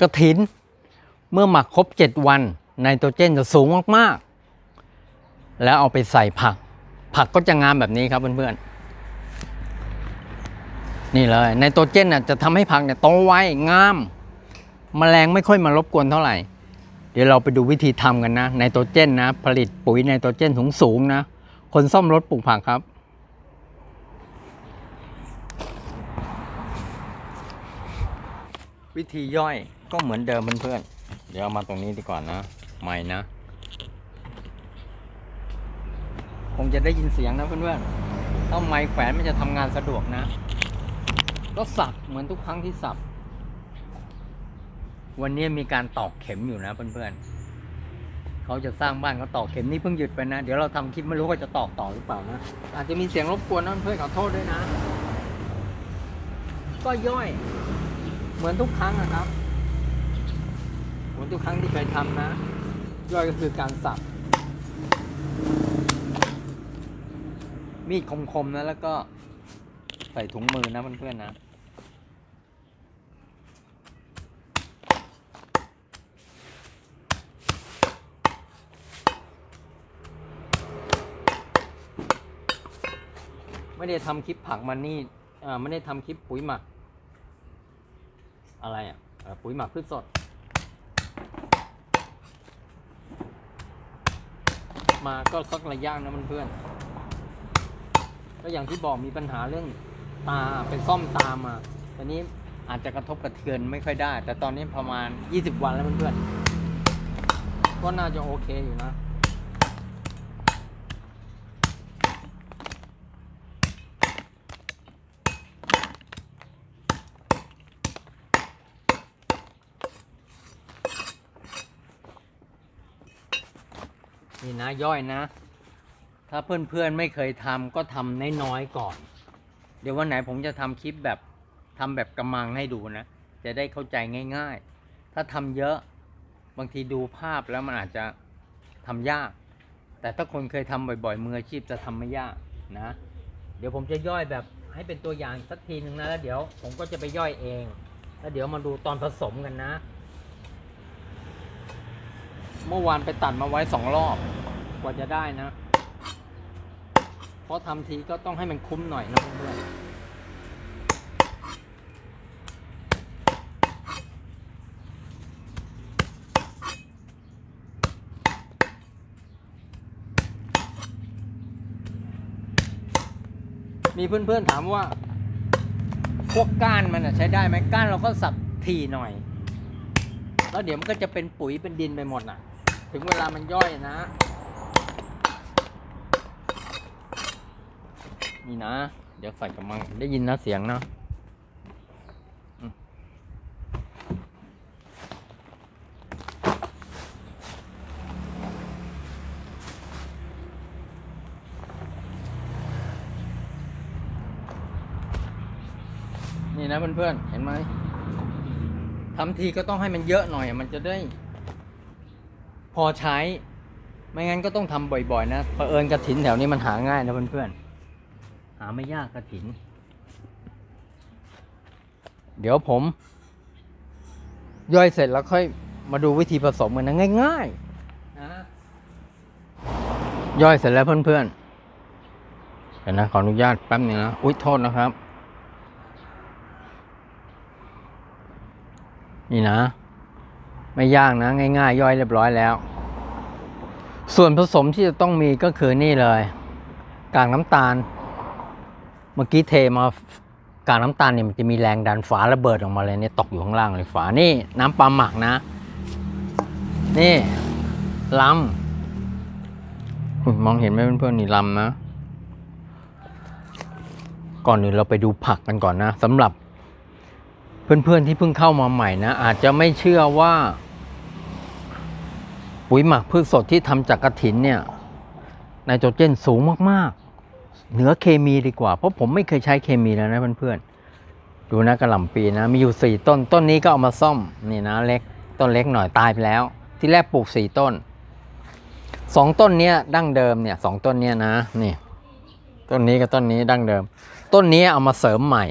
กระถิน เมื่อหมักครบ 7 วันไนโตรเจนจะสูงมากๆ แล้วเอาไปใส่ผัก ผักก็จะงามแบบนี้ครับเพื่อนๆ นี่เลยไนโตรเจนน่ะจะทำให้ผักเนี่ยโตไวงามแมลงไม่ค่อยมารบกวนเท่าไหร่ เดี๋ยวเราไปดูวิธีทำกันนะไนโตรเจนนะ ผลิตปุ๋ยไนโตรเจนสูงสูงๆนะ คนซ่อมรถปลูกผักครับวิธีย่อย ก็เหมือนเดิมเพื่อนๆ เดี๋ยวเอามาตรงนี้ดีก่อนนะใหม่นะ คงจะได้ยินเสียงนะเพื่อนๆถ้าไม้แขวนมันจะทำงานสะดวกนะ ก็สับเหมือนทุกครั้งที่สับ วันนี้มีการตอกเข็มอยู่นะเพื่อนๆเขาจะสร้างบ้านเขาตอกเข็มนี่เพิ่งหยุดไปนะ เดี๋ยวเราทำคลิปไม่รู้ว่าจะตอกต่อหรือเปล่านะ อาจจะมีเสียงรบกวนนะเพื่อนขอโทษด้วยนะ ก็ย่อย เหมือนทุกครั้งนะครับ อนทุกครั้งที่เคยทำนะ ย่อยก็คือการสับ มีดคมๆนะ แล้วก็ใส่ถุงมือนะเพื่อนๆนะไม่ได้ทำคลิปผักมันนี่อ่าไม่ได้ทำคลิปปุ๋ยหมัก อะไรอะ ปุ๋ยหมักพืชสด มาก็สักระยะนะเพื่อนๆก็อย่างที่บอกมีปัญหาเรื่องตาเป็นซ่อมตามาตอนนี้อาจจะกระทบกระเทือนไม่ค่อยได้ แต่ตอนนี้ประมาณ 20 วันแล้วเพื่อนๆก็น่าจะโอเคอยู่นะ นี่นะย่อยนะ ถ้าเพื่อนๆไม่เคยทำก็ทำน้อยๆก่อน เดี๋ยววันไหนผมจะทำคลิปแบบทำแบบกำมังให้ดูนะ จะได้เข้าใจง่ายๆ ถ้าทำเยอะบางทีดูภาพแล้วมันอาจจะทำยาก แต่ถ้าคนเคยทำบ่อยๆมืออาชีพจะทำไม่ยากนะ เดี๋ยวผมจะย่อยแบบให้เป็นตัวอย่างสักทีหนึ่งนะแล้วเดี๋ยวผมก็จะไปย่อยเอง แล้วเดี๋ยวมาดูตอนผสมกันนะ เมื่อวานไปตัดมาไว้สองรอบ กว่าจะได้นะ เพราะทำทีก็ต้องให้มันคุ้มหน่อยนะเพื่อนมีเพื่อนๆถามว่า พวกก้านมันใช้ได้ไหมก้านเราก็สับทีหน่อย แล้วเดี๋ยวมันก็จะเป็นปุ๋ยเป็นดินไปหมดน่ะ ถึงเวลามันย่อยนะ นี่นะ เดี๋ยวใส่กำมังได้ยินนะเสียงนะนี่นะเพื่อนๆเห็นไหมทำทีก็ต้องให้มันเยอะหน่อยมันจะได้ พอใช้ ไม่งั้นก็ต้องทำบ่อยๆ นะเผอิญกระถินแถวนี้มันหาง่ายนะเพื่อนๆ หาไม่ยากกระถิน เดี๋ยวผม ย่อยเสร็จแล้วค่อยมาดูวิธีผสมกันนะง่ายๆนะย่อยเสร็จแล้วเพื่อนๆเดี๋ยวนะขออนุญาตแป๊บนึงนะ อุ๊ยโทษนะครับ นี่นะ ไม่ยากนะ ง่ายๆ ย่อยเรียบร้อยแล้ว ส่วนผสมที่จะต้องมีก็คือนี่เลยกากน้ำตาล เมื่อกี้เทมากากน้ำตาลเนี่ยมันจะมีแรงดันฝาระเบิดออกมาเลยเนี่ยตกอยู่ข้างล่างเลยฝานี่น้ำปลาหมักนะ นี่ลำมองเห็นไหมเพื่อนๆนี่ลำนะ ก่อนอื่นเราไปดูผักกันก่อนนะสำหรับเพื่อนๆที่เพิ่งเข้ามาใหม่นะ อาจจะไม่เชื่อว่า ปุ๋ยหมักพืชสดที่ทำจากกระถินเนี่ยไนโตรเจนสูงมากๆ เหนือเคมีดีกว่า เพราะผมไม่เคยใช้เคมีแล้วนะเพื่อนๆ ดูนะกระหล่ำปีนะ มีอยู่สี่ต้น ต้นนี้ก็เอามาซ่อม นี่นะเล็ก ต้นเล็กหน่อยตายไปแล้ว ที่แรกปลูกสี่ต้นสองต้นเนี้ยดั้งเดิมเนี่ยสองต้นเนี้ยนะ นี่ ต้นนี้กับต้นนี้ดั้งเดิม ต้นนี้เอามาเสริมใหม่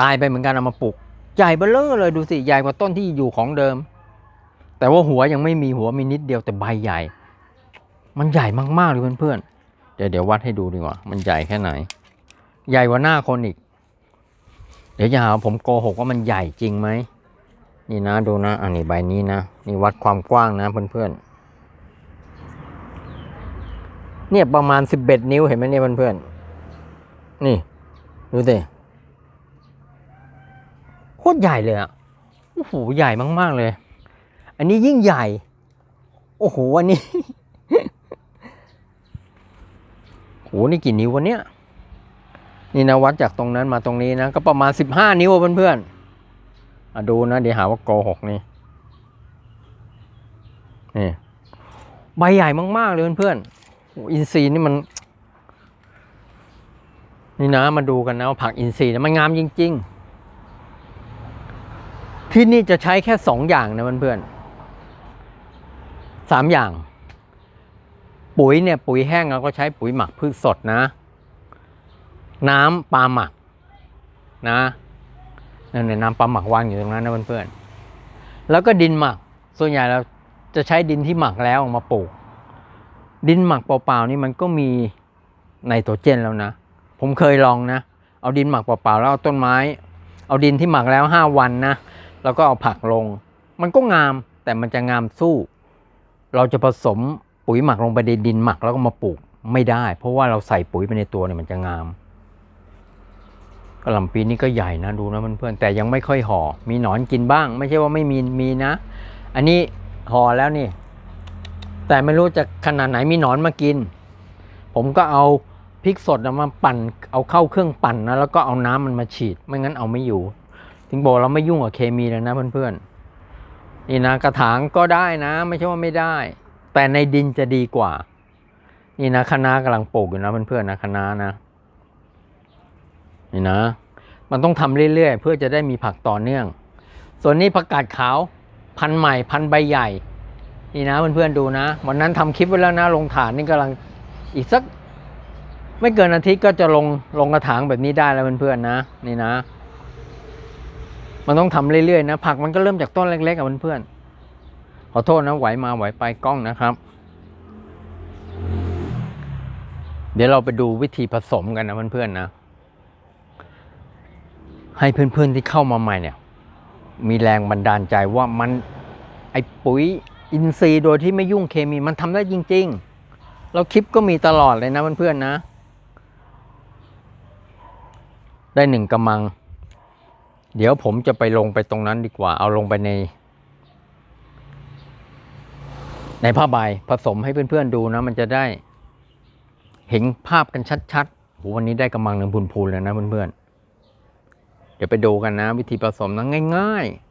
ตายไปเหมือนกันเอามาปลูก ใหญ่เบ้อเลยดูสิ ใหญ่กว่าต้นที่อยู่ของเดิม แต่ว่าหัวยังไม่มีหัวมีนิดเดียวแต่ใบใหญ่ มันใหญ่มากๆเลยเพื่อนๆ เดี๋ยวเดี๋ยววัดให้ดูดีกว่า มันใหญ่แค่ไหน ใหญ่กว่าหน้าคนอีก เดี๋ยวจะหาว่าผมโกหกว่ามันใหญ่จริงไหม นี่นะดูนะอันนี้ใบนี้นะ นี่วัดความกว้างนะเพื่อนๆ เนี่ยประมาณสิบเอ็ดนิ้วเห็นไหมเนี่ยเพื่อนๆ นี่ดูสิโคตรใหญ่เลยอะโอ้โหใหญ่มากๆเลย อันนี้ยิ่งใหญ่ โอ้โหอันนี้โหนี่กี่นิ้ววะเนี่ยนี่นะวัดจากตรงนั้นมาตรงนี้นะ ก็ประมาณสิบห้านิ้วอะเพื่อนๆอะดูนะ เดี๋ยวหาว่าโกหกนี่นี่ใบใหญ่มากๆเลยเพื่อนๆโอ้อินทรีย์นี่มัน นี่นะมาดูกันนะผักอินทรีย์มันงามจริง ๆ ที่นี่จะใช้แค่สองอย่างนะเพื่อนๆ สามอย่าง ปุ๋ยเนี่ยปุ๋ยแห้งเราก็ใช้ปุ๋ยหมักพืชสดนะ น้ำปลาหมักนะนั่นเนี่ยน้ำปลาหมักวางอยู่ตรงนั้นนะเพื่อนๆแล้วก็ดินหมัก ส่วนใหญ่เราจะใช้ดินที่หมักแล้วเอามาปลูก ดินหมักเปล่าๆนี่มันก็มีไนโตรเจนแล้วนะ ผมเคยลองนะ เอาดินหมักเปล่าๆแล้วเอาต้นไม้ เอาดินที่หมักแล้วห้าวันนะ แล้วก็เอาผักลง มันก็งามแต่มันจะงามสู้ เราจะผสมปุ๋ยหมักลงไปในดินหมักแล้วก็มาปลูกไม่ได้ เพราะว่าเราใส่ปุ๋ยไปในตัวเนี่ยมันจะงามกระหล่ำปีนี่ก็ใหญ่นะดูนะเพื่อนๆแต่ยังไม่ค่อยห่อ มีหนอนกินบ้าง ไม่ใช่ว่าไม่มีมีนะ อันนี้ห่อแล้วนี่ แต่ไม่รู้จะขนาดไหนมีหนอนมากิน ผมก็เอาพริกสดมาปั่น เอาเข้าเครื่องปั่นนะแล้วก็เอาน้ำมันมาฉีด ไม่งั้นเอาไม่อยู่ถึงบอกเราไม่ยุ่งกับเคมีเลยนะเพื่อนๆ นี่นะกระถางก็ได้นะ ไม่ใช่ว่าไม่ได้ แต่ในดินจะดีกว่า นี่นะคณะกำลังปลูกอยู่นะเพื่อนๆนะคะน้านะ นี่นะ มันต้องทำเรื่อยๆ เพื่อจะได้มีผักต่อเนื่อง ส่วนนี้ผักกาดขาวพันใหม่พันใบใหญ่ นี่นะเพื่อนๆดูนะ วันนั้นทำคลิปไว้แล้วนะลงฐานนี่กำลังอีกสัก ไม่เกินอาทิตย์ก็จะลงลงกระถางแบบนี้ได้แล้วเพื่อนๆนะ นี่นะ มันต้องทำเรื่อยๆนะ ผักมันก็เริ่มจากต้นเล็กๆกับเพื่อนๆขอโทษนะไหวมาไหวไปกล้องนะครับ เดี๋ยวเราไปดูวิธีผสมกันนะเพื่อนๆนะ ให้เพื่อนๆที่เข้ามาใหม่เนี่ย มีแรงบันดาลใจว่ามันไอปุ๋ยอินทรีย์โดยที่ไม่ยุ่งเคมีมันทำได้จริงๆแล้วคลิปก็มีตลอดเลยนะเพื่อนๆนะ ได้หนึ่งกำมัง เดี๋ยวผมจะไปลงไปตรงนั้นดีกว่า เอาลงไปใน ในผ้าใบผสมให้เพื่อนๆดูนะ มันจะได้เห็นภาพกันชัดๆโหวันนี้ได้กำลังหนึ่งพูนๆเลยนะเพื่อนๆ เดี๋ยวไปดูกันนะ วิธีผสมนะง่าย ๆ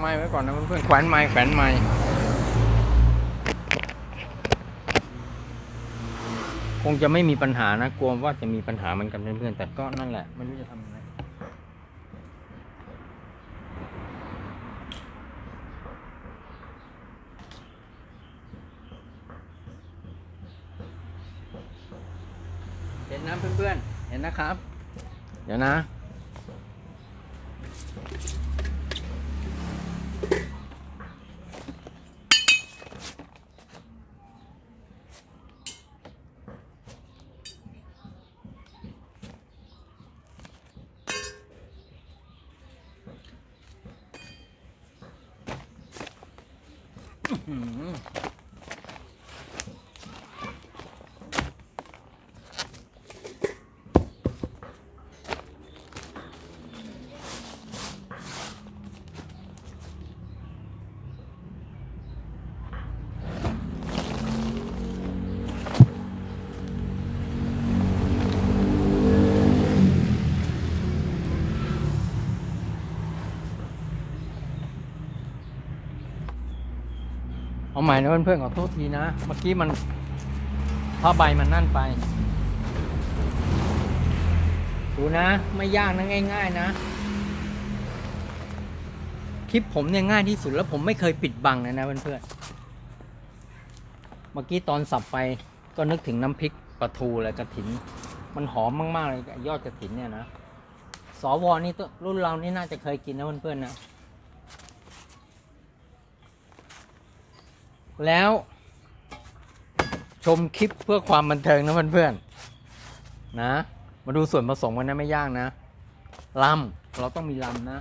ไม้ไว้ก่อนนะเพื่อนๆแขวนไม้แขวนไม้คงจะไม่มีปัญหานะกลัวว่าจะมีปัญหาเหมือนกันเพื่อนๆแต่ก็นั่นแหละไม่รู้จะทำยังไงเห็นนะเพื่อนๆเห็นนะครับ เดี๋ยวนะ นะเพื่อนๆขอโทษทีนะ เมื่อกี้มันผ้าใบมันนั่นไป ดูนะ ไม่ยากนะง่าย ๆ นะ คลิปผมเนี่ยง่ายที่สุดแล้วผมไม่เคยปิดบังเลยนะเพื่อนๆ เมื่อกี้ตอนสับไปก็นึกถึงน้ำพริกปลาทูเลยกระถิน มันหอมมากๆเลยยอดกระถินเนี่ยนะ สวนี่ตัวรุ่นเรานี่น่าจะเคยกินนะเพื่อนๆนะ แล้ว ชมคลิปเพื่อความบันเทิงนะเพื่อนๆนะ มาดูส่วนผสมกันนะไม่ยากนะลำเราต้องมีลำนะ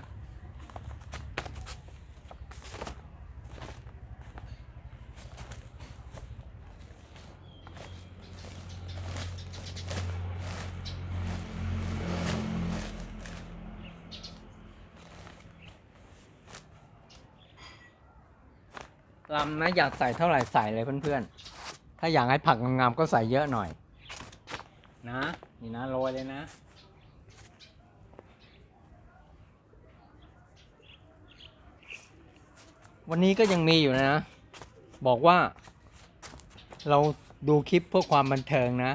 นะ อยากใส่เท่าไหร่ใส่เลยเพื่อนๆ ถ้าอยากให้ผักงามๆก็ใส่เยอะหน่อย นะ นี่นะโรยเลยนะวันนี้ก็ยังมีอยู่นะ บอกว่า เราดูคลิปเพื่อความบันเทิงนะ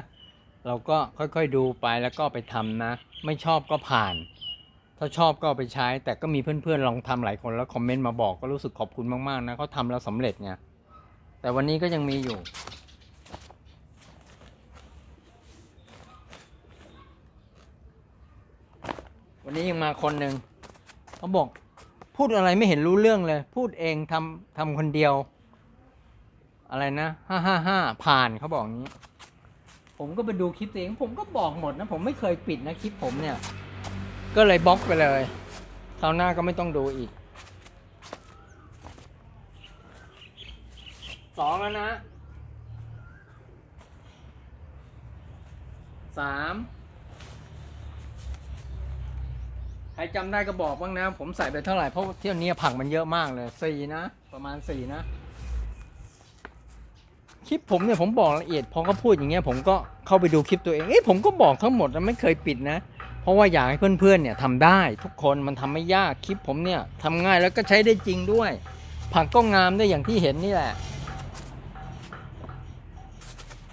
เราก็ค่อยๆดูไปแล้วก็ไปทำนะ ไม่ชอบก็ผ่าน ถ้าชอบก็เอาไปใช้ แต่ก็มีเพื่อนๆลองทำหลายคนแล้วคอมเมนต์มาบอกก็รู้สึกขอบคุณมากๆนะเขาทำแล้วสำเร็จไงแต่วันนี้ก็ยังมีอยู่ วันนี้ยังมาคนหนึ่งเขาบอกพูดอะไรไม่เห็นรู้เรื่องเลย พูดเองทำทำคนเดียว อะไรนะห้าห้าห้าผ่านเขาบอกงนี้ ผมก็ไปดูคลิปตัวเอง ผมก็บอกหมดนะ ผมไม่เคยปิดนะคลิปผมเนี่ย ก็เลยบล็อกไปเลยคราวหน้าก็ไม่ต้องดูอีกสองแล้วนะสามใครจำได้ก็บอกบ้างนะ ผมใส่ไปเท่าไหร่เพราะเที่ยวนี้ผักมันเยอะมากเลยสี่นะ ประมาณสี่นะ คลิปผมเนี่ยผมบอกละเอียดพอเขาพูดอย่างเงี้ยผมก็เข้าไปดูคลิปตัวเอง เอ้ยผมก็บอกทั้งหมดนะไม่เคยปิดนะ เพราะว่าอยากให้เพื่อนๆเนี่ยทำได้ทุกคนมันทำไม่ยากคลิปผมเนี่ยทำง่ายแล้วก็ใช้ได้จริงด้วย ผักก็งามได้อย่างที่เห็นนี่แหละ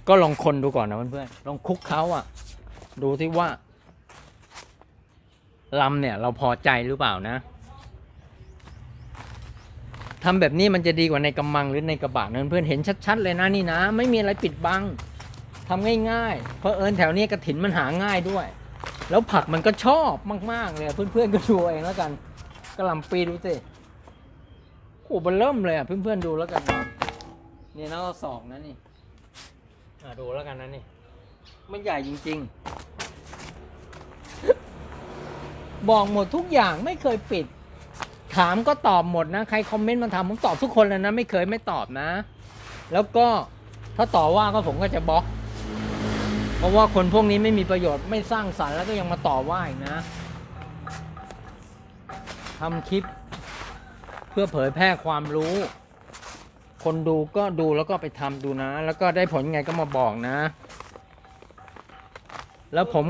ก็ลองคนดูก่อนนะเพื่อนๆลองคุกเขาอะดูที่ว่าลำเนี่ยเราพอใจหรือเปล่านะทำแบบนี้มันจะดีกว่าในกำมังหรือในกระบะนะเพื่อนๆเห็นชัดๆเลยนะนี่นะ ไม่มีอะไรปิดบังทำง่ายๆ เพราะเอิญแถวนี้กระถินมันหาง่ายด้วย แล้วผักมันก็ชอบมาก ๆ เลยเพื่อน ๆ ก็ดูเองแล้วกันกระหลำปีดูสิโอ้มันเริ่มเลยอะ เพื่อน ๆ ดูแล้วกัน นี่นะเราสองนะนี่อะดูแล้วกันนะนี่ มันใหญ่จริง ๆ บอกหมดทุกอย่างไม่เคยปิด ถามก็ตอบหมดนะ ใครคอมเมนต์มาถามผมตอบทุกคนเลยนะ ไม่เคยไม่ตอบนะ แล้วก็ถ้าต่อว่าก็ผมก็จะบล็อก เพราะว่าคนพวกนี้ไม่มีประโยชน์ไม่สร้างสรรค์แล้วก็ยังมาต่อว่าอีกนะทำคลิปเพื่อเผยแพร่ความรู้ คนดูก็ดูแล้วก็ไปทำดูนะ แล้วก็ได้ผลไงก็มาบอกนะ แล้วผม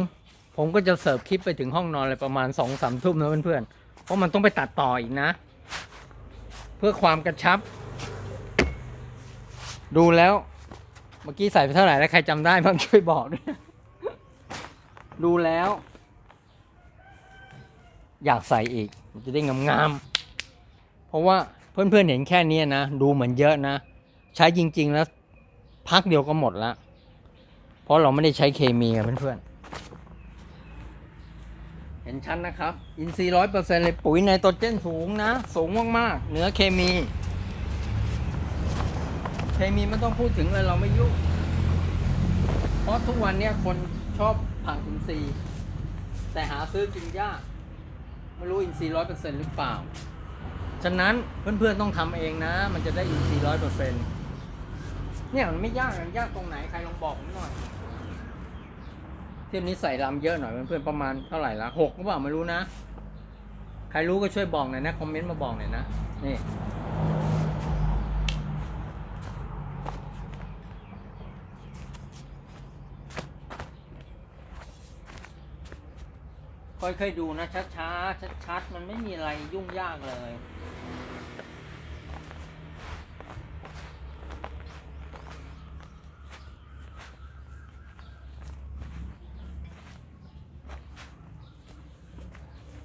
ผมก็จะเสิร์ฟคลิปไปถึงห้องนอนเลยประมาณสองสามทุ่มนะเพื่อนๆ เพราะมันต้องไปตัดต่ออีกนะ เพื่อความกระชับ ดูแล้ว เมื่อกี้ใส่ไปเท่าไหร่แล้วใครจำได้บ้างช่วยบอกด้วยดูแล้ว อยากใส่อีกมันจะได้งามๆเพราะว่าเพื่อนๆเห็นแค่นี้นะ ดูเหมือนเยอะนะ ใช้จริง ๆ แล้ว พักเดียวก็หมดละเพราะเราไม่ได้ใช้เคมีเพื่อนๆเห็นชัดนนะครับ อินทรีย์ร้อยเปอร์เซ็นต์เลยปุ๋ยไนโตรเจนสูงนะ สูงมากๆเหนือเคมี มีไม่ต้องพูดถึงเลยเราไม่ยุ่งเพราะทุกวันเนี้ยคนชอบผักอินทรีย์แต่หาซื้อกินยาก ไม่รู้อินทรีย์ร้อยเปอร์เซ็นต์หรือเปล่า ฉะนั้นเพื่อนๆต้องทำเองนะ มันจะได้อินทรีย์ร้อยเปอร์เซ็นต์เนี่ยมันไม่ยากมันยากตรงไหนใครลองบอกผมหน่อยเที่ยวนี้ใส่ลำเยอะหน่อยเพื่อนๆประมาณเท่าไหร่ละหกหรือเปล่าไม่รู้นะ ใครรู้ก็ช่วยบอกหน่อยนะคอมเมนต์มาบอกหน่อยนะนี่ ค่อยๆดูนะช้าๆชัดๆมันไม่มีอะไรยุ่งยากเลย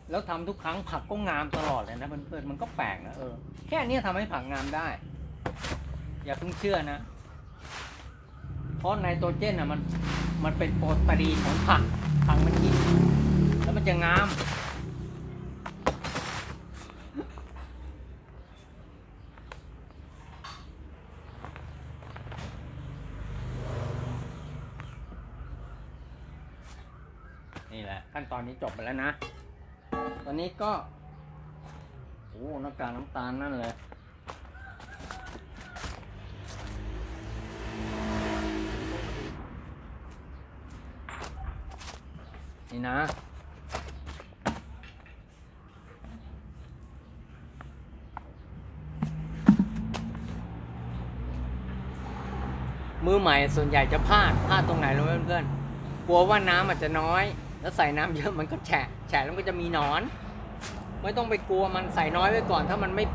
แล้วทำทุกครั้งผักก็งามตลอดเลยนะเพื่อนๆมันก็แปลกนะเออแค่นี้ทำให้ผักงามได้ อย่าเพิ่งเชื่อนะ เพราะไนโตรเจนอะมันมันเป็นโปรตีนของผักผักมันกิน แล้วมันจะงาม นี่แหละ ขั้นตอนนี้จบไปแล้วนะตอนนี้ก็โอ้น้ำตาลน้ำตาลนั่นเลยนี่นะ มือใหม่ส่วนใหญ่จะพลาดพลาดตรงไหนรู้ไหมเพื่อนๆกลัวว่าน้ำอาจจะน้อย แล้วใส่น้ำเยอะมันก็แฉะแฉะแล้วก็จะมีหนอน ไม่ต้องไปกลัวมันใส่น้อยไว้ก่อน ถ้ามันไม่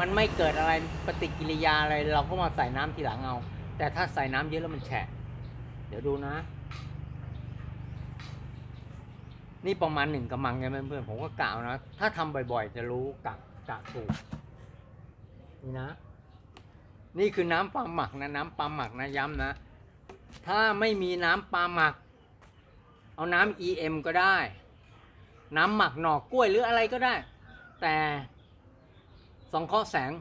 มันไม่เกิดอะไรปฏิกิริยาอะไรเราก็มาใส่น้ำทีหลังเอา แต่ถ้าใส่น้ำเยอะแล้วมันแฉะเดี๋ยวดูนะ นี่ประมาณหนึ่งกำมังไงเพื่อนๆผมก็กล่าวนะ ถ้าทำบ่อยๆ จะรู้กะกะถูกนี่นะ นี่คือน้ำปลาหมักนะน้ำปลาหมักนะย้ำนะ ถ้าไม่มีน้ำปลาหมัก เอาน้ำ EM ก็ได้ น้ำหมักหน่อกล้วยหรืออะไรก็ได้ แต่สองข้อแสง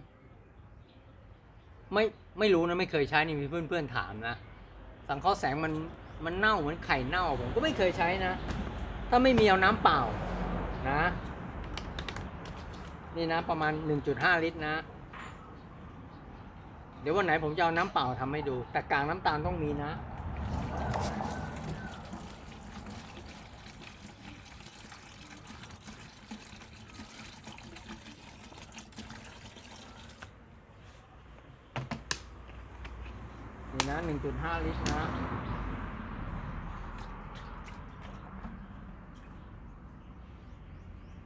ไม่ไม่รู้นะไม่เคยใช้นี่มีเพื่อนๆถามนะสังเคราะห์แสงมันมันเน่าเหมือนไข่เน่าผมก็ไม่เคยใช้นะ ถ้าไม่มีเอาน้ำเปล่านะ นี่นะประมาณ 1.5 ลิตรนะ ดี๋ยววันไหนผมจะเอาน้ำเปล่าทำให้ดู แต่กลางน้ำตาลต้องมีนะ นี่นะ 1.5 ลิตรนะ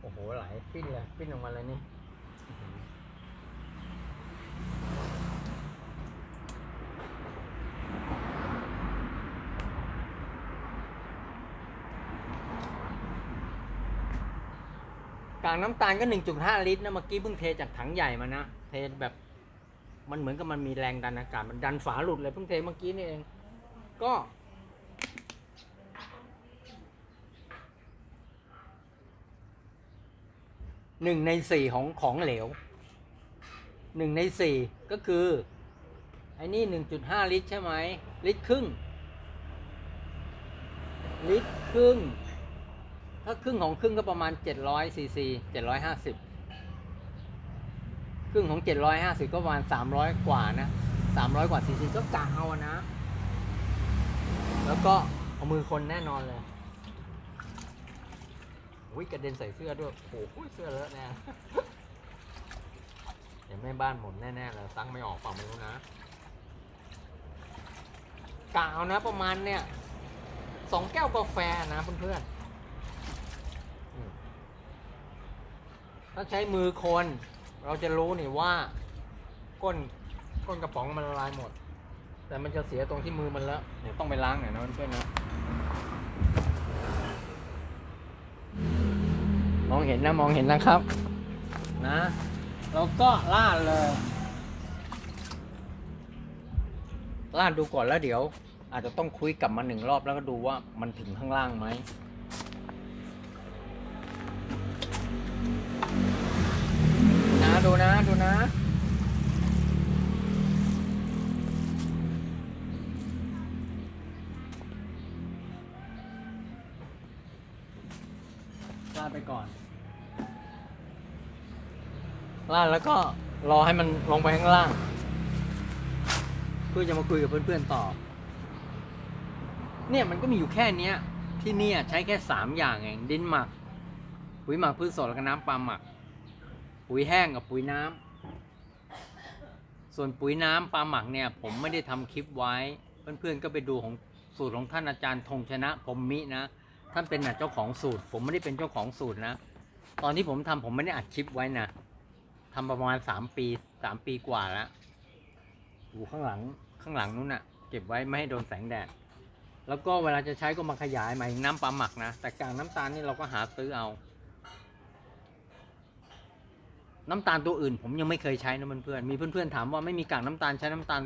โอ้โหไหลปิ้นเลยปิ้นออกมาเลยนี่ กากน้ำตาลก็ 1.5 ลิตรนะเมื่อกี้เพิ่งเทจากถังใหญ่มานะเทแบบมันเหมือนกับมันมีแรงดันอากาศมันดันฝาหลุดเลยเพิ่งเทเมื่อกี้นี่เองก็ หนึ่งในสี่ของของเหลวหนึ่งในสี่ก็คือไอ้นี่หนึ่งจุดห้าลิตรใช่ไหมลิตรครึ่งลิตรครึ่ง ถ้าครึ่งของครึ่งก็ประมาณเจ็ดร้อยซีซีเจ็ดร้อยห้าสิบครึ่งของเจ็ดร้อยห้าสิบก็ประมาณสามร้อยกว่านะสามร้อยกว่าซีซีก็กะเอานะ แล้วก็เอามือคนแน่นอนเลยอุ้ยกระเด็นใส่เสื้อด้วยโอ้โหเสื้อเลอะแน่เดี๋ยวแม่บ้านหมดแน่ๆเลยซังไม่ออกเปล่าไม่รู้นะกะเอานะประมาณเนี่ยสองแก้วกาแฟนะเพื่อนๆอืม ถ้าใช้มือคน เราจะรู้นี่ว่า ก้นก้นกระป๋องมันละลายหมด แต่มันจะเสียตรงที่มือมันแล้วเดี๋ยวต้องไปล้างหน่อยนะเพื่อนๆนะมองเห็นนะมองเห็นนะครับ นะ เราก็ลาดเลยลาดดูก่อนแล้วเดี๋ยว อาจจะต้องคุยกลับมาหนึ่งรอบแล้วก็ดูว่ามันถึงข้างล่างไหม ดูนะ ดูนะ ลาดไปก่อน ลาดแล้วก็รอให้มันลงไปข้างล่าง เพื่อจะมาคุยกับเพื่อนๆต่อ เนี่ยมันก็มีอยู่แค่เนี้ย ที่เนี่ยใช้แค่สามอย่างเองดินหมักปุ๋ยหมักพืชสดแล้วก็น้ำปลาหมัก ปุ๋ยแห้งกับปุ๋ยน้ำส่วนปุ๋ยน้ำปลาหมักเนี่ย ผมไม่ได้ทำคลิปไว้ เพื่อนๆก็ไปดูของสูตรของท่านอาจารย์ธงชนะพรมมินะ ท่านเป็นเจ้าของสูตร ผมไม่ได้เป็นเจ้าของสูตรนะ ตอนที่ผมทำผมไม่ได้อัดคลิปไว้นะทำประมาณสามปีสามปีกว่าแล้วอยู่ข้างหลังข้างหลังนู้นน่ะ เก็บไว้ไม่ให้โดนแสงแดดแล้วก็เวลาจะใช้ก็มาขยายหมายถึงน้ำปลาหมักนะ แต่กากน้ำตาลนี่เราก็หาซื้อเอา น้ำตาลตัวอื่น ผมยังไม่เคยใช้นะเพื่อนๆมีเพื่อนๆถามว่าไม่มีกากน้ำตาลใช้น้ำตาล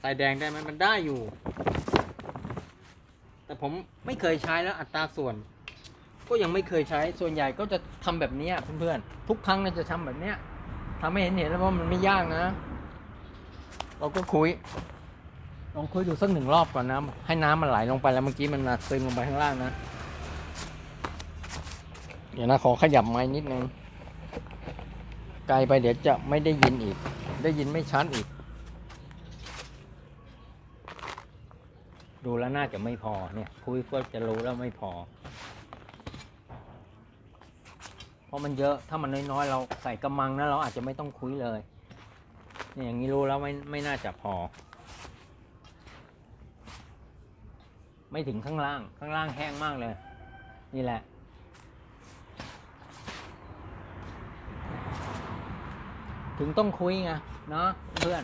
ใส่แดงได้ไหมมันได้อยู่ แต่ผมไม่เคยใช้แล้วอัตราส่วน ก็ยังไม่เคยใช้ส่วนใหญ่ก็จะทำแบบนี้เพื่อนๆทุกครั้งเนี่ยจะทำแบบเนี้ยทำให้เห็นเห็นแล้วว่ามันไม่ยากนะ เราก็คุยลองคุยดูสักหนึ่งรอบก่อนนะ ให้น้ำมันไหลลงไปแล้วเมื่อกี้มันซึมลงไปข้างล่างนะ เดี๋ยวนะขอขยับไม้นิดนึง ไกลไปเดี๋ยวจะไม่ได้ยินอีก ได้ยินไม่ชัดอีก ดูแล้วน่าจะไม่พอเนี่ยคุยก็จะรู้แล้วไม่พอ เพราะมันเยอะถ้ามันน้อยๆ เราใส่กระมังนะเราอาจจะไม่ต้องคุยเลยเนี่ยอย่างนี้รู้แล้วไม่ไม่น่าจะพอ ไม่ถึงข้างล่างข้างล่างแห้งมากเลย นี่แหละ ถึงต้องคุยไงเนาะเพื่อน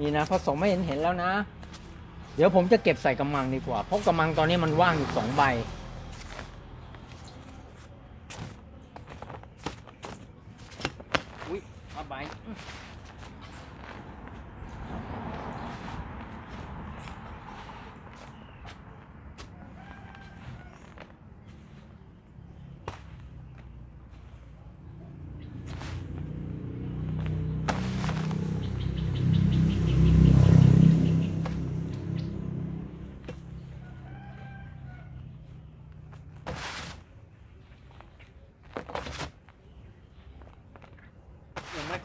นี่นะผสมไม่เห็นเห็นแล้วนะ เดี๋ยวผมจะเก็บใส่กระมังดีกว่า เพราะกระมังตอนนี้มันว่างอยู่สองใบ อุ้ยเอาใบอื้อยั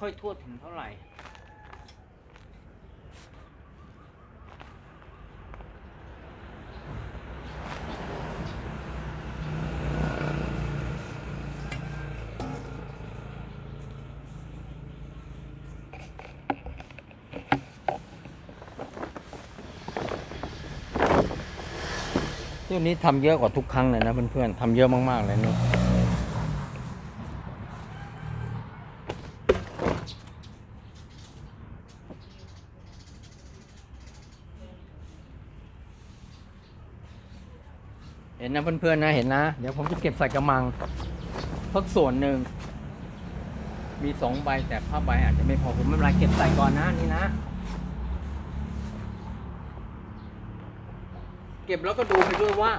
อยทั่วถึงเท่าไหร่ เที่ยวนี้ทำเยอะกว่าทุกครั้งเลยนะเพื่อนๆทำเยอะมากๆเลยนี่เนนะเพื่อนๆนะเห็นนะ เดี๋ยวผมจะเก็บใส่กระมังสักส่วนหนึ่ง มีสองใบแต่ผ้าใบอาจจะไม่พอผมไม่เป็นไรเก็บใส่ก่อนนะนี่นะ เก็บแล้วก็ดูไปด้วยว่า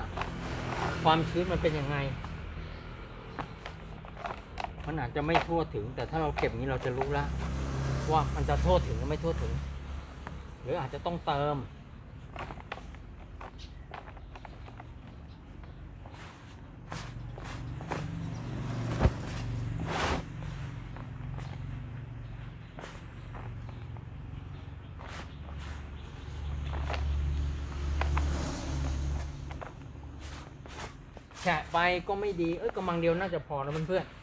ความชื้นมันเป็นยังไง มันอาจจะไม่ทั่วถึง แต่ถ้าเราเก็บนี้เราจะรู้แล้วว่ามันจะทั่วถึงหรือไม่ทั่วถึง หรืออาจจะต้องเติม แฉะไปก็ไม่ดี เอ้ยกำมังเดียวน่าจะพอนะเพื่อนๆ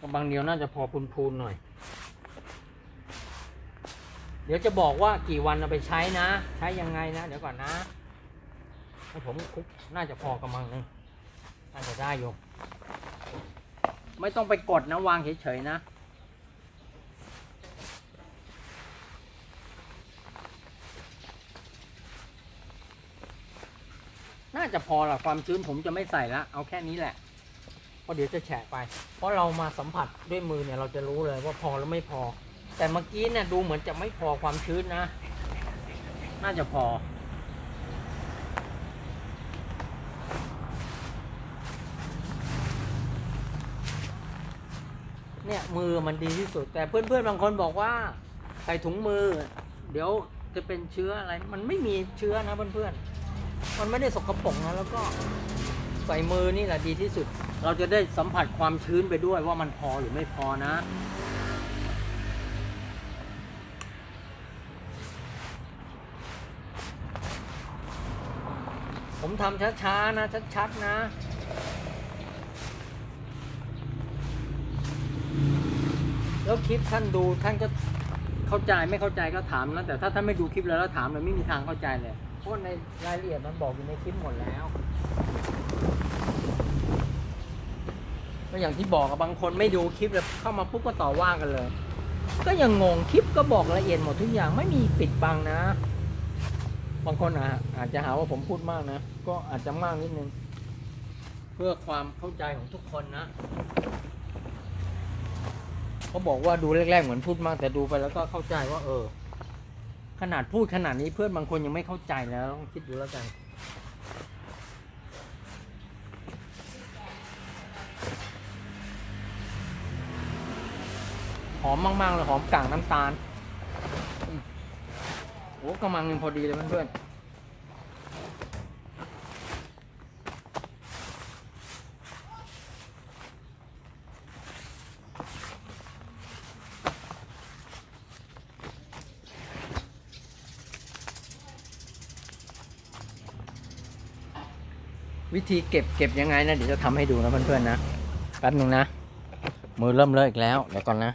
กำมังเดียวน่าจะพอพูนๆหน่อย เดี๋ยวจะบอกว่ากี่วันเอาไปใช้นะ ใช้ยังไงนะ เดี๋ยวก่อนนะให้ผมคุกน่าจะพอกำมังหนึงน่าจะได้อยู่ไม่ต้องไปกดนะวางเฉยๆนะ จะพอละความชื้นผมจะไม่ใส่ละเอาแค่นี้แหละเพราะเดี๋ยวจะแฉะไป เพราะเรามาสัมผัสด้วยมือเนี่ยเราจะรู้เลยว่าพอหรือไม่พอ แต่เมื่อกี้เนี่ยดูเหมือนจะไม่พอความชื้นนะ น่าจะพอ เนี่ยมือมันดีที่สุด แต่เพื่อนๆบางคนบอกว่าใส่ถุงมือ เดี๋ยวจะเป็นเชื้ออะไร มันไม่มีเชื้อนะเพื่อนๆ มันไม่ได้สกปรกนะแล้วก็ใส่มือนี่แหละดีที่สุด เราจะได้สัมผัสความชื้นไปด้วยว่ามันพอหรือไม่พอนะ ผมทำช้าๆนะ ชัดๆนะแล้วคลิปท่านดูท่านก็เข้าใจไม่เข้าใจก็ถามนะแต่ถ้าท่านไม่ดูคลิปแล้วแล้วถามเลยไม่มีทางเข้าใจเลย พราะในรายละเอียดมันบอกอยู่ในคลิปหมดแล้วก็อย่างที่บอกอะบางคนไม่ดูคลิปแล้วเข้ามาปุ๊บก็ต่อว่ากันเลย ก็ยังงงคลิปก็บอกละเอียดหมดทุกอย่างไม่มีปิดบังนะ บางคนอาอาจจะหาว่าผมพูดมากนะ ก็อาจจะมากนิดนึง เพื่อความเข้าใจของทุกคนนะเขาบอกว่าดูแรกๆเหมือนพูดมากแต่ดูไปแล้วก็เข้าใจว่าเออ ขนาดพูดขนาดนี้เพื่อนบางคนยังไม่เข้าใจแล้ว คิดดูแล้วกัน หอมมาก ๆ เลย หอมกากน้ำตาล โอ้กำลังยังพอดีเลยเพื่อนๆ ธีเก็บเก็บยังไงนะเดี๋ยวจะทำให้ดูนะเพื่อนๆนะแป๊บหนึ่งนะ มือเริ่มเลอะอีกแล้วเดี๋ยวก่อนนะ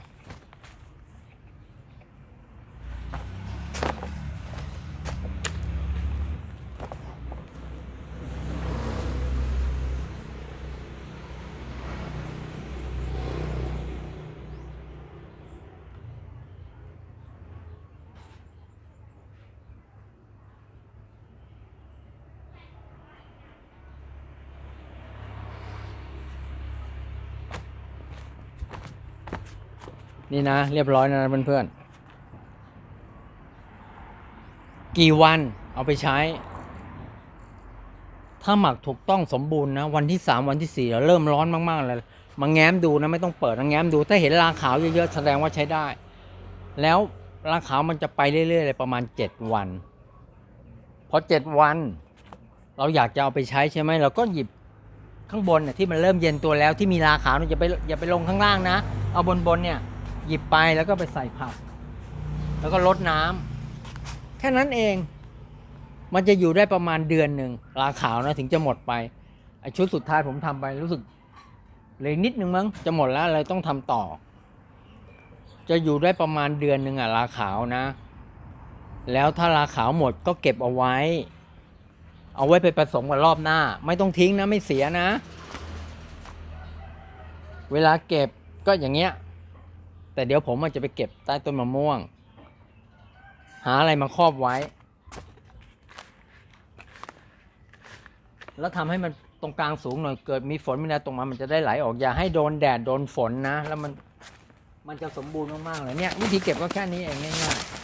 นี่นะ เรียบร้อยแล้วนะเพื่อนๆ กี่วันเอาไปใช้ ถ้าหมักถูกต้องสมบูรณ์นะ วันที่สามวันที่สี่เริ่มร้อนมากๆเลยมาแง้มดูนะไม่ต้องเปิดนะแง้มดู ถ้าเห็นราขาวเยอะๆแสดงว่าใช้ได้ แล้วราขาวมันจะไปเรื่อยๆเลยประมาณเจ็ดวัน พอเจ็ดวัน เราอยากจะเอาไปใช้ใช่ไหมเราก็หยิบข้างบนน่ะที่มันเริ่มเย็นตัวแล้วที่มีราขาวเนี่ยอย่าไปอย่าไปลงข้างล่างนะ เอาบนบนๆเนี่ย หยิบไปแล้วก็ไปใส่ผัก แล้วก็ลดน้ำแค่นั้นเอง มันจะอยู่ได้ประมาณเดือนหนึ่งราขาวนะถึงจะหมดไปไอชุดสุดท้ายผมทำไปรู้สึกเลยนิดนึงมั้งจะหมดแล้วเลยต้องทำต่อ จะอยู่ได้ประมาณเดือนหนึ่งอะราขาวนะ แล้วถ้าราขาวหมดก็เก็บเอาไว้ เอาไว้ไปผสมกับรอบหน้า ไม่ต้องทิ้งนะไม่เสียนะ เวลาเก็บก็อย่างเงี้ย แต่เดี๋ยวผมมันจะไปเก็บใต้ต้นมะม่วง หาอะไรมาครอบไว้ แล้วทำให้มันตรงกลางสูงหน่อยเกิดมีฝนมีอะไรตรงมามันจะได้ไหลออกอย่าให้โดนแดดโดนฝนนะ แล้วมันมันจะสมบูรณ์มากๆเลยเนี่ยวิธีเก็บก็แค่นี้เองง่ายๆ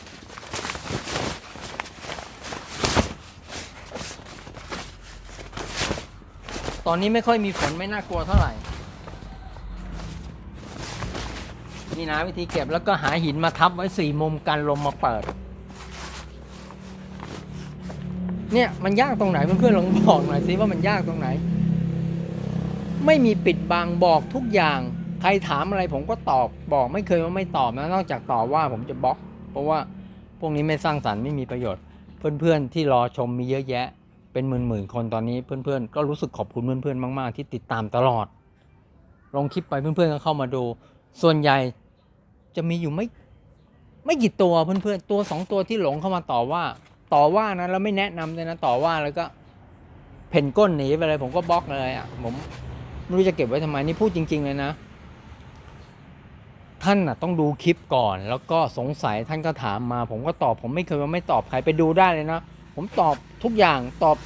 ตอนนี้ไม่ค่อยมีฝนไม่น่ากลัวเท่าไหร่ นี่นะวิธีเก็บแล้วก็หาหินมาทับไว้สี่มุมกันลมมาเปิด เนี่ยมันยากตรงไหนเพื่อนๆลองบอกหน่อยสิว่ามันยากตรงไหน ไม่มีปิดบังบอกทุกอย่าง ใครถามอะไรผมก็ตอบบอกไม่เคยว่าไม่ตอบนะ นอกจากตอบว่าผมจะบล็อก เพราะว่าพวกนี้ไม่สร้างสรรค์ไม่มีประโยชน์ เพื่อนๆที่รอชมมีเยอะแยะ เป็นหมื่นๆคนตอนนี้เพื่อนๆ ก็รู้สึกขอบคุณเพื่อนๆมาก ๆ ที่ติดตามตลอดลงคลิปไปเพื่อนๆก็เข้ามาดู ส่วนใหญ่จะมีอยู่ไม่ไม่กี่ตัวเพื่อนๆตัวสองตัวที่หลงเข้ามาต่อว่า ต่อว่านะแล้วไม่แนะนำเลยนะต่อว่าแล้วก็เพ่นก้นหนีไปเลยผมก็บล็อกเลยอะผมไม่รู้จะเก็บไว้ทำไมนี่พูดจริง ๆ เลยนะ ท่านน่ะต้องดูคลิปก่อน แล้วก็สงสัยท่านก็ถามมา ผมก็ตอบ ผมไม่เคยว่าไม่ตอบใครไปดูได้เลยนะ ผมตอบทุกอย่างตอบ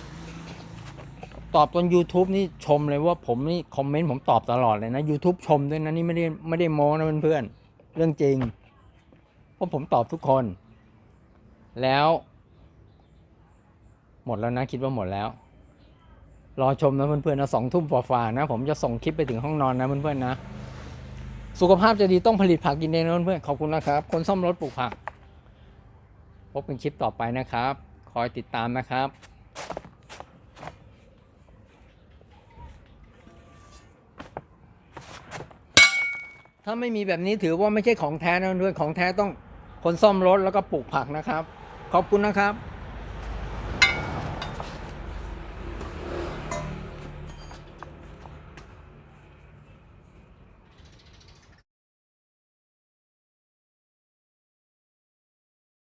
ตอบตอน YouTube นี่ชมเลยว่าผมนี่คอมเมนต์ผมตอบตลอดเลยนะ YouTube ชมด้วยนะนี่ไม่ได้ไม่ได้โม้นะเพื่อนๆเรื่องจริงเพราะผมตอบทุกคน แล้ว หมดแล้วนะคิดว่าหมดแล้ว รอชมนะเพื่อนๆนะสองทุ่มฝ่าๆนะ ผมจะส่งคลิปไปถึงห้องนอนนะเพื่อนๆนะ สุขภาพจะดีต้องผลิตผักกินเองนะเพื่อนๆขอบคุณนะครับ คนซ่อมรถปลูกผักพบกันคลิปต่อไปนะครับ คอยติดตามนะครับ ถ้าไม่มีแบบนี้ถือว่าไม่ใช่ของแท้นะเพื่อนของแท้ต้องคนซ่อมรถแล้วก็ปลูกผักนะครับ ขอบคุณนะครับ